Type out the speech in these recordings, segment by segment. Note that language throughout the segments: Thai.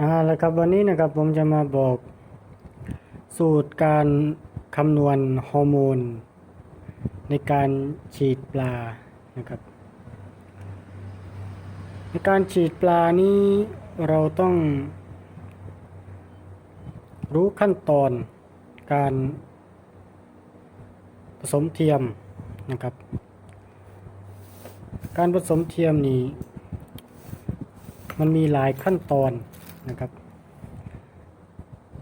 อ่าแล้วครับวันนี้นะครับผมจะมาบอกสูตรการคำนวณฮอร์โมน ในการฉีดปลานะครับ ในการฉีดปลานี้เราต้อง รู้ขั้นตอนการผสมเทียมนะครับ การผสมเทียมนี้ มันมีหลายขั้นตอน นะครับ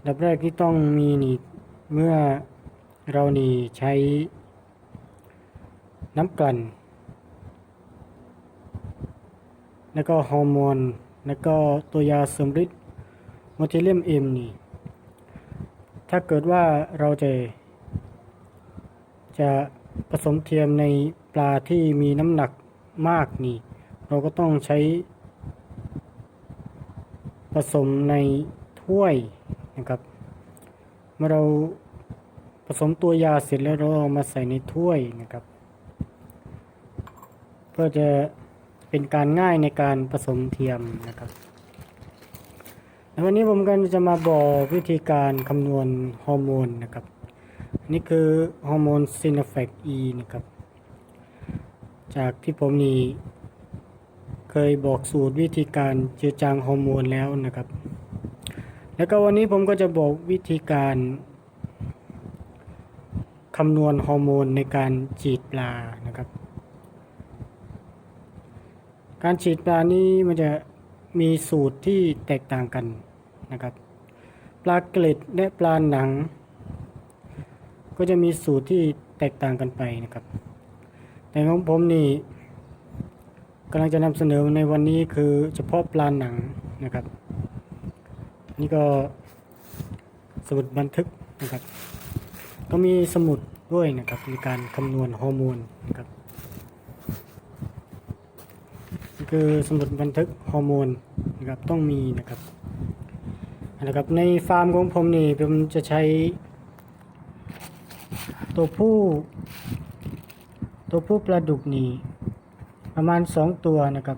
ดับแรกที่ต้องมีนี่เมื่อเรานี่ใช้น้ำกลั่น แล้วก็ฮอร์โมน แล้วก็ตัวยาเสริมฤทธิ์โมทิเลียมเอ็มนี่ ถ้าเกิดว่าเราจะ จะผสมเทียมในปลาที่มีน้ำหนักมากนี่ เราก็ต้องใช้ ผสมในถ้วยนะครับ เมื่อเราผสมตัวยาเสร็จแล้วเราเอามาใส่ในถ้วยนะครับ เพื่อจะเป็นการง่ายในการผสมเทียมนะครับแล้ววันนี้ผมก็จะมาบอกวิธีการคำนวณฮอร์โมนนะครับ นี่คือฮอร์โมนซินเฟกอีนะครับ จากที่ผมนี่ เคยบอกสูตรวิธีการเจือจางฮอร์โมนแล้วนะครับ แล้วก็วันนี้ผมก็จะบอกวิธีการคำนวณฮอร์โมนในการฉีดปลานะครับ การฉีดปลานี้มันจะมีสูตรที่แตกต่างกันนะครับ ปลาเกล็ดและปลาหนัง ก็จะมีสูตรที่แตกต่างกันไปนะครับ แต่ของผมนี่ กำลังจะนำเสนอในวันนี้คือเฉพาะปลาหนังนะครับ นี่ก็สมุดบันทึกนะครับ ก็มีสมุดด้วยนะครับในการคำนวณฮอร์โมนนะครับนี่คือสมุดบันทึกฮอร์โมนนะครับต้องมีนะครับนะครับในฟาร์มของผมนี่ผมจะใช้ ตัวผู้ ตัวผู้ปลาดุกนี่ ประมาณสองตัวนะครับ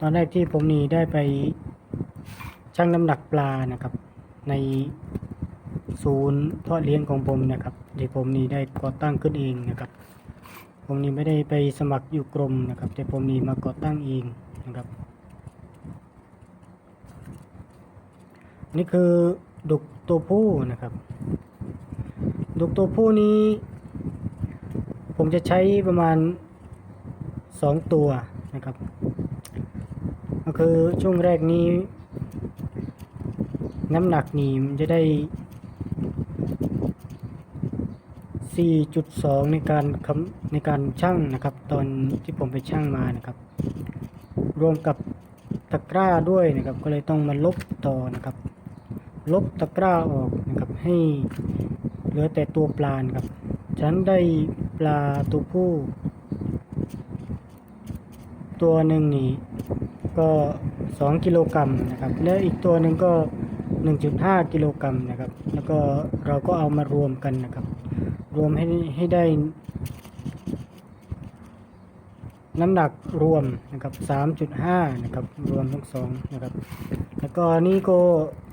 ตอนแรกที่ผมนี่ได้ไปชั่งน้ำหนักปลานะครับ ในศูนย์เพาะเลี้ยงของผมนะครับที่ผมนี่ได้ก่อตั้งขึ้นเองนะครับ ผมนี่ไม่ได้ไปสมัครอยู่กรมนะครับ แต่ผมนี่มาก่อตั้งเองนะครับนี่คือดุกตัวผู้นะครับ ดุกตัวผู้นี้ ผมจะใช้ประมาณ สองตัวนะครับ ก็คือช่วงแรกนี้ น้ำหนักนี่มันจะได้ 4.2 ในการในการชั่งนะครับ ตอนที่ผมไปชั่งมานะครับ รวมกับตะกร้าด้วยนะครับ ก็เลยต้องมาลบต่อนะครับ ลบตะกร้าออกนะครับ ให้เหลือแต่ตัวปลานครับฉันได้ปลาตัวผู้ ตัวหนึ่งนี่ก็2กิโลกรัมนะครับ แล้วอีกตัวหนึ่งก็ 1.5กิโลกรัมนะครับ แล้วก็เราก็เอามารวมกันนะครับ รวมให้ให้ได้ น้ำหนักรวมนะครับ 3.5 นะครับ รวมทั้งสองนะครับ แล้วก็นี่ก็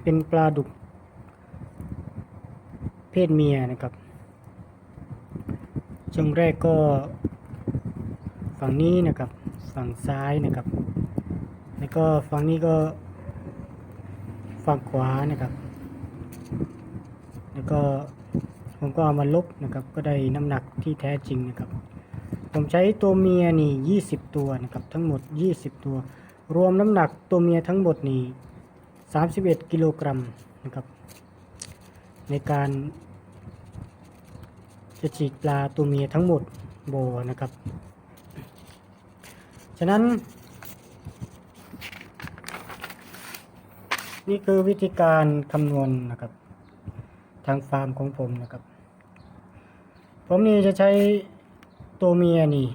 เป็นปลาดุก เพศเมียนะครับ ช่วงแรกก็ฝั่งนี้นะครับ ฝั่งซ้ายนะครับ แล้วก็ฝั่งนี้ก็ฝั่งขวานะครับ แล้วก็ผมก็เอามาลบนะครับ ก็ได้น้ำหนักที่แท้จริงนะครับ ผมใช้ตัวเมียนี่ 20 ตัวนะครับ ทั้งหมด 20 ตัว รวมน้ำหนักตัวเมียทั้งหมดนี่31 กิโลกรัมนะครับ ในการจะฉีดปลาตัวเมียทั้งหมดโบอนะครับะนั้น นี่คือวิธีการคำนวณนะครับ ทางฟาร์มของผมนะครับ ผมนี่จะใช้ตัวเมียนี่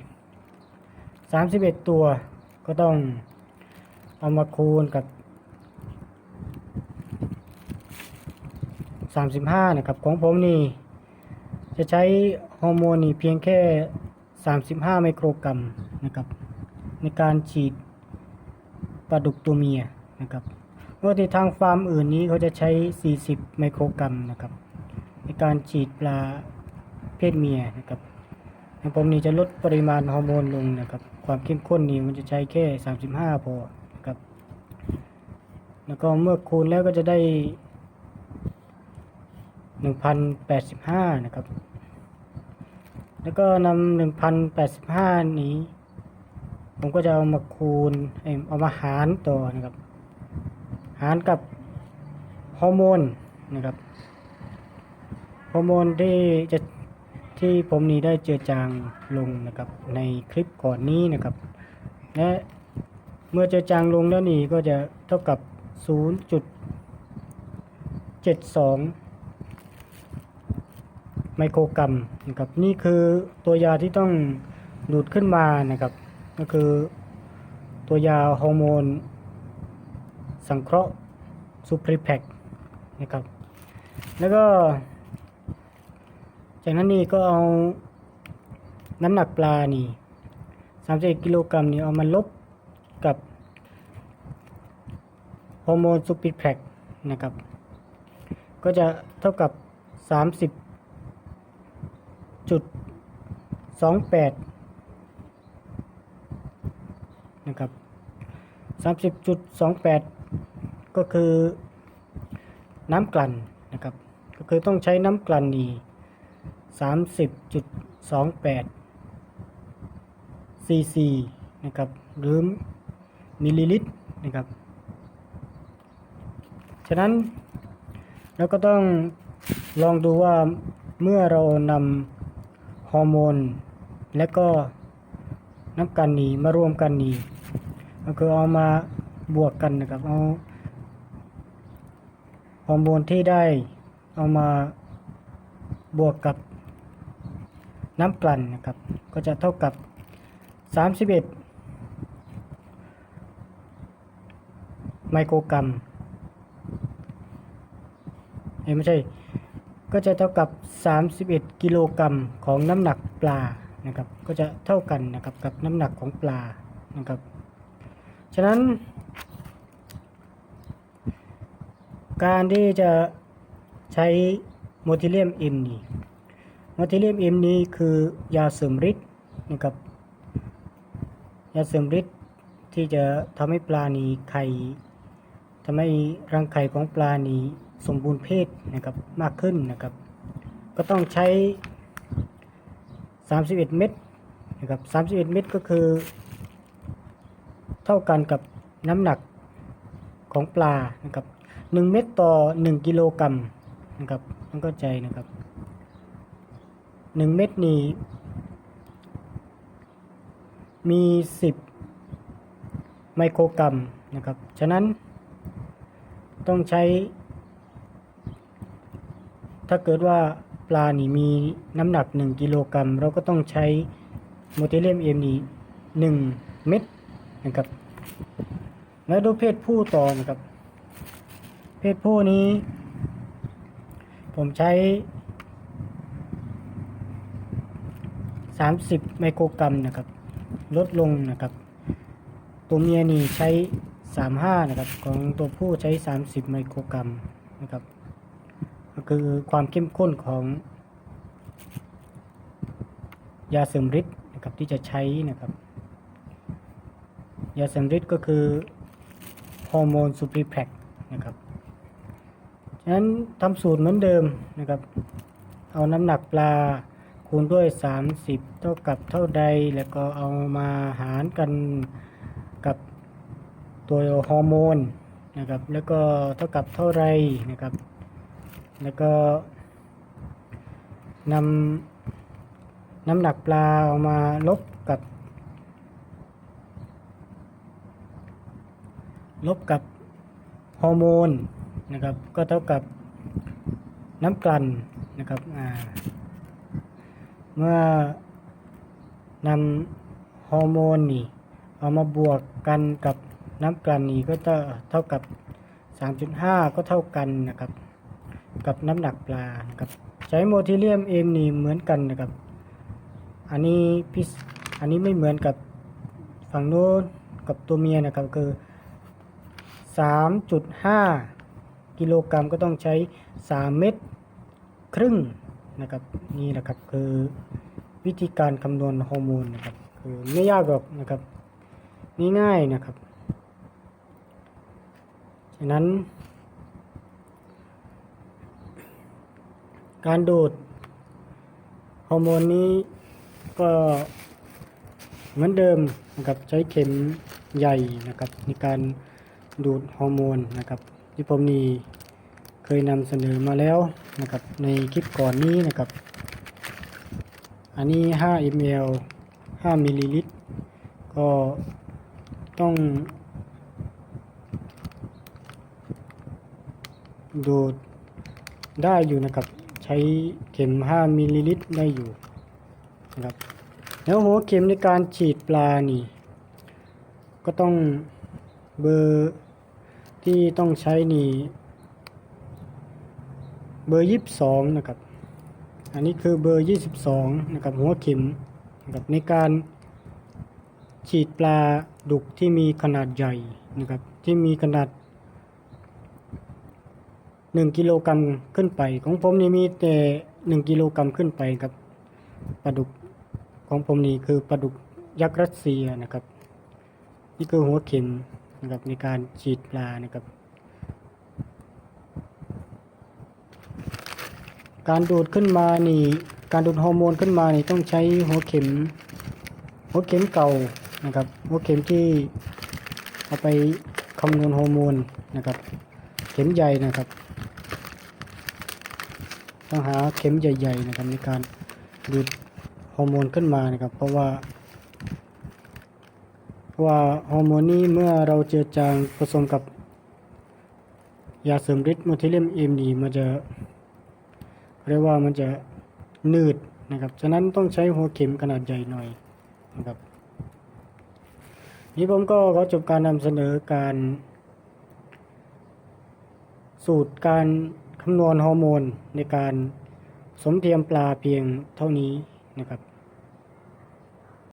สามสิบเอ็ดตัวก็ต้องเอามาคูณกับสามสิบห้านะครับ ของผมนี่จะใช้ฮอร์โมนนี่เพียงแค่ 35 ไมโครกรัมนะครับ ในการฉีดปลาดุกตัวเมียนะครับปกติทางฟาร์มอื่นนี้เขาจะใช้ 40 ไมโครกรัมนะครับ ในการฉีดปลาเพศเมียนะครับทางผมนี่จะลดปริมาณฮอร์โมนลงนะครับ ความเข้มข้นนี่มันจะใช้แค่ 35 พอนะครับ แล้วก็เมื่อคูณแล้วก็จะได้ 1,085 นะครับ แล้วก็นำ1,085 นี้ ผมก็จะเอามาคูณเอ้ยเอามาหารต่อนะครับ หารกับฮอร์โมนนะครับฮอร์โมนที่จะที่ผมนี้ได้เจือจางลงนะครับในคลิปก่อนนี้นะครับและเมื่อเจือจางลงแล้วนี่ก็จะเท่ากับ 0.72 ไมโครกรัมนะครับนี่คือตัวยาที่ต้องดูดขึ้นมานะครับ ก็คือตัวยาฮอร์โมน สังเคราะห์ซูพรีแพคนะครับ แล้วก็ จากนั้นนี่ก็เอาน้ำหนักปลานี่31กิโลกรัมนี่เอามาลบกับฮอร์โมนซูพรีแพคนะครับ ก็จะเท่ากับ 30จุดสองแปด นะครับสามสิบจุดสองแปดก็คือน้ำกลั่นนะครับ ก็คือต้องใช้น้ำกลั่นนี่สามสิบจุดสองแปดซีซีนะครับ หรือมิลลิลิตรนะครับ ฉะนั้นเราก็ต้องลองดูว่าเมื่อเรานำฮอร์โมน และก็น้ำกันนีมารวมกันนี ก็คือเอามาบวกกันนะครับเอาฮอร์โมนที่ได้เอามาบวกกับน้ำกลั่นนะครับ ก็จะเท่ากับ 31 ไมโครกรัมเอ้ไม่ใช่ ก็จะเท่ากับ 31 กิโลกรัมของน้ำหนักปลานะครับ ก็จะเท่ากันนะครับกับน้ำหนักของปลานะครับ ฉะนั้น การที่จะใช้โมทิเลียมเอ็มนี่โมทิเลียมเอ็มนี้คือยาเสริมฤทธิ์นะครับยาเสริมฤทธิ์ที่จะทำให้ปลานี้ไข่ทำให้รังไข่ของปลานี้สมบูรณ์เพศนะครับมากขึ้นนะครับ ก็ต้องใช้ 31 เม็ดนะครับ31 เม็ดก็คือ เท่ากันกับน้ำหนักของปลานะครับ1เม็ดต่อ 1 กิโลกรัมนะครับต้องเข้าใจนะครับ 1 เม็ดนี้ มี 10 ไมโครกรัมนะครับ ฉะนั้นต้องใช้ ถ้าเกิดว่าปลานี่มีน้ำหนัก 1 กิโลกรัม เราก็ต้องใช้โมเทเลียมเอ็มนี่1เม็ดนะครับ แล้วดูเพศผู้ต่อนะครับ เพศผู้นี้ ผมใช้ 30 ไมโครกรัมนะครับ ลดลงนะครับ ตัวเมียนี่ใช้ 35 นะครับ ของตัวผู้ใช้ 30 ไมโครกรัมนะครับ ก็คือความเข้มข้นของ ยาเสริมฤทธิ์นะครับที่จะใช้นะครับ ยาเสริมฤทธิ์ก็คือฮอร์โมนซูพรีแพคนะครับ ฉะนั้นทำสูตรเหมือนเดิมนะครับ เอาน้ำหนักปลาคูณด้วย 30 เท่ากับเท่าใด แล้วก็เอามาหารกันกับตัวฮอร์โมนนะครับ แล้วก็เท่ากับเท่าไรนะครับ แล้วก็นำน้ำหนักปลาเอามาลบกับ ลบกับฮอร์โมนนะครับ ก็เท่ากับน้ำกลั่นนะครับเมื่อนำฮอร์โมนนี่เอามาบวกกันกับน้ำกลั่นนี่ก็เท่าเท่ากับ 3.5 ก็เท่ากันนะครับ กับน้ำหนักปลาครับใช้โมทิเลียมเอ็มนี่เหมือนกันนะครับ อันนี้พิสอันนี้ไม่เหมือนกับฝั่งโน้นกับตัวเมียนะครับ คือ 3.5 กิโลกรัมก็ต้องใช้ 3 เม็ดครึ่งนะครับนี่แหละครับคือวิธีการคำนวณฮอร์โมนนะครับคือไม่ยากหรอกนะครับง่ายๆนะครับฉะนั้น การดูดฮอร์โมนนี้ก็เหมือนเดิมนะครับใช้เข็มใหญ่นะครับในการ ดูดฮอร์โมนนะครับที่ผมนี่เคยนำเสนอมาแล้วนะครับในคลิปก่อนนี้นะครับ อันนี้ 5 ml 5มิลลิลิตรก็ต้อง ดูดได้อยู่นะครับ ใช้เข็ม 5มิลลิลิตรได้อยู่นะครับแล้วหัวเข็มในการฉีดปลานี่ ก็ต้องเบอร์ ที่ต้องใช้นี่เบอร์ยี่สิบสองนะครับ อันนี้คือเบอร์ยี่สิบสองนะครับหัวเข็มนะครับในการฉีดปลาดุกที่มีขนาดใหญ่นะครับที่มีขนาดหนึ่งกิโลกรัมขึ้นไป ของผมนี่มีแต่หนึ่งกิโลกรัมขึ้นไปครับปลาดุกของผมนี่คือปลาดุกยักษ์รัสเซียนะครับ นี่คือหัวเข็ม ครับในการฉีดปลานะครับ การดูดขึ้นมานี่การดูดฮอร์โมนขึ้นมานี่ต้องใช้หัวเข็ม หัวเข็มเก่านะครับ หัวเข็มที่เอาไปคำนวณฮอร์โมนนะครับ เข็มใหญ่นะครับต้องหาเข็มใหญ่ ๆ นะครับในการดูดฮอร์โมนขึ้นมานะครับ เพราะว่า ว่าฮอร์โมนนี้เมื่อเราเจือจางผสมกับยาเสริมฤทธิ์โมทิเลียมเอ็มดีมันจะเรียกว่ามันจะหนืดนะครับ ฉะนั้นต้องใช้หัวเข็มขนาดใหญ่หน่อยนะครับ นี้ผมก็ขอจบการนำเสนอการ สูตรการคำนวณฮอร์โมนในการสมเทียมปลาเพียงเท่านี้นะครับ